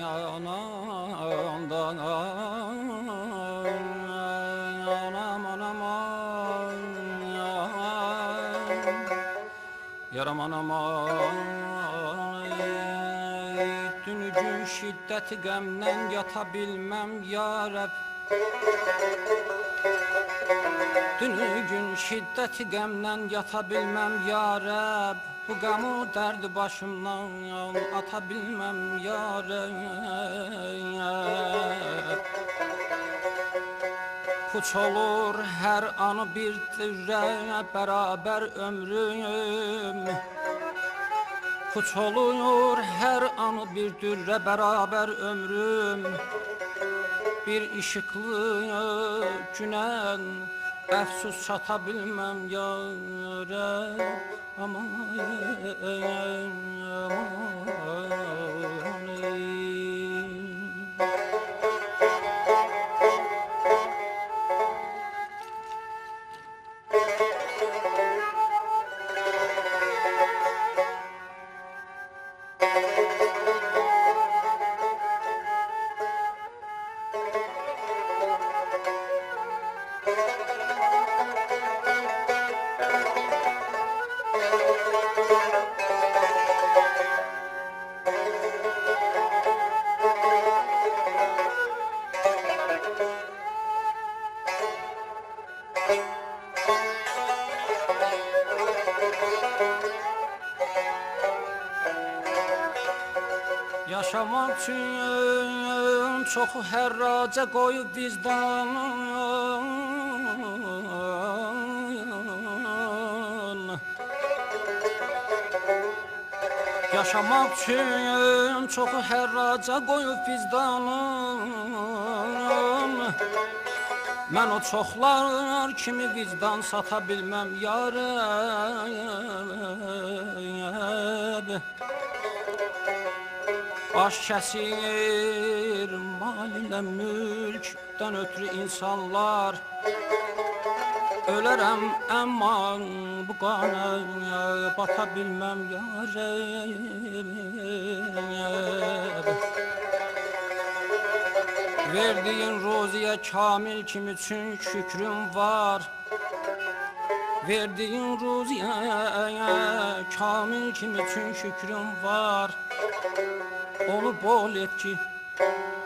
yanandan Anam anam Yaram anam şiddeti qəmdən yata bilməm Dünügün şiddeti qəmdən yata bilməm ya Rəbb Bu qəmu dərdi başımdan ata bilməm ya Rəbb Puç olur hər anı bir dirrə bərabər ömrüm. Puç olur hər anı bir dürrə bərabər ömrüm Bir işıqlı günən Əfsus çata bilməm yarə aman Yaşamak üçün çox hərraca qoyub vicdanın Yaşamak üçün çox hərraca qoyub vicdanım Mən o çoxlar kimi vicdan sata bilməm yarəm Baş kəsir mal ilə mülkdən ötürü insanlar. Ölərəm əmma bu qana bata bilməm yarəm Verdiyin roziyə kamil kim üçün şükrüm var. Verdiyin roziyə kamil kim üçün şükrüm var Onu bol et ki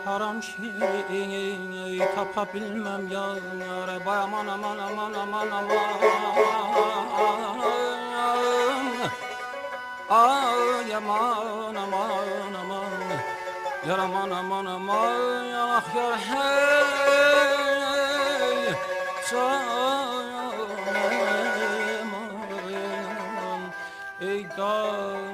haram şey tapa bilmem ya Rabbi aman aman aman aman. Aman Ay aman aman aman. Yar aman aman aman ah yar hey. Canım ey dağ